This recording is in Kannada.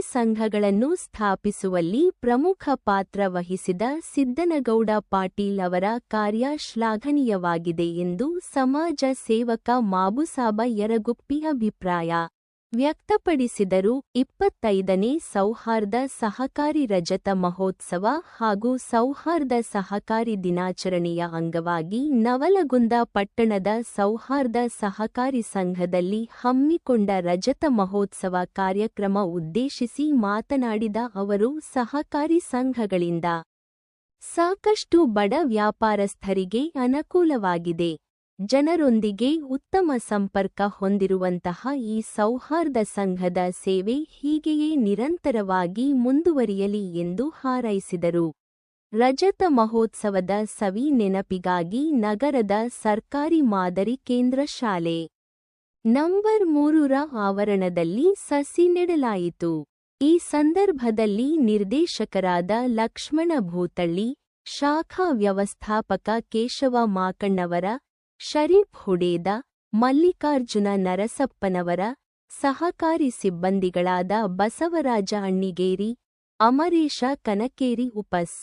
ಸಂಘಗಳನ್ನು ಸ್ಥಾಪಿಸುವಲ್ಲಿ ಪ್ರಮುಖ ಪಾತ್ರ ವಹಿಸಿದ ಸಿದ್ದನಗೌಡ ಪಾಟೀಲ್ ಅವರ ಕಾರ್ಯ ಶ್ಲಾಘನೀಯವಾಗಿದೆ ಎಂದು ಸಮಾಜ ಸೇವಕ ಮಾಬುಸಾಬ ಯರಗುಪ್ಪಿ ಅಭಿಪ್ರಾಯ. ವ್ಯಕ್ತಪಡಿಸಿದರು. ಇಪ್ಪತ್ತೈದನೇ ಸೌಹಾರ್ದ ಸಹಕಾರಿ ರಜತ ಮಹೋತ್ಸವ ಹಾಗೂ ಸೌಹಾರ್ದ ಸಹಕಾರಿ ದಿನಾಚರಣೆಯ ಅಂಗವಾಗಿ ನವಲಗುಂದ ಪಟ್ಟಣದ ಸೌಹಾರ್ದ ಸಹಕಾರಿ ಸಂಘದಲ್ಲಿ ಹಮ್ಮಿಕೊಂಡ ರಜತ ಮಹೋತ್ಸವ ಕಾರ್ಯಕ್ರಮ ಉದ್ದೇಶಿಸಿ ಮಾತನಾಡಿದ ಅವರು, ಸಹಕಾರಿ ಸಂಘಗಳಿಂದ ಸಾಕಷ್ಟು ಬಡ ವ್ಯಾಪಾರಸ್ಥರಿಗೆ ಅನುಕೂಲವಾಗಿದೆ. ಜನರೊಂದಿಗೆ ಉತ್ತಮ ಸಂಪರ್ಕ ಹೊಂದಿರುವಂತಹ ಈ ಸೌಹಾರ್ದ ಸಂಘದ ಸೇವೆ ಹೀಗೆಯೇ ನಿರಂತರವಾಗಿ ಮುಂದುವರಿಯಲಿ ಎಂದು ಹಾರೈಸಿದರು. ರಜತ ಮಹೋತ್ಸವದ ಸವಿ ನೆನಪಿಗಾಗಿ ನಗರದ ಸರ್ಕಾರಿ ಮಾದರಿ ಕೇಂದ್ರ ಶಾಲೆ ನಂಬರ್ ಮೂರರ ಆವರಣದಲ್ಲಿ ಸಸಿ ನೆಡಲಾಯಿತು. ಈ ಸಂದರ್ಭದಲ್ಲಿ ನಿರ್ದೇಶಕರಾದ ಲಕ್ಷ್ಮಣ ಭೂತಳ್ಳಿ, ಶಾಖಾ ವ್ಯವಸ್ಥಾಪಕ ಕೇಶವ ಮಾಕಣ್ಣವರ ಶರೀಫ್ ಹುಡೇದ ಮಲ್ಲಿಕಾರ್ಜುನ ನರಸಪ್ಪನವರ ಸಹಕಾರಿ ಸಿಬ್ಬಂದಿಗಳಾದ ಬಸವರಾಜ ಅಣ್ಣಿಗೇರಿ ಅಮರೇಶ ಕನಕೇರಿ ಉಪಸ್.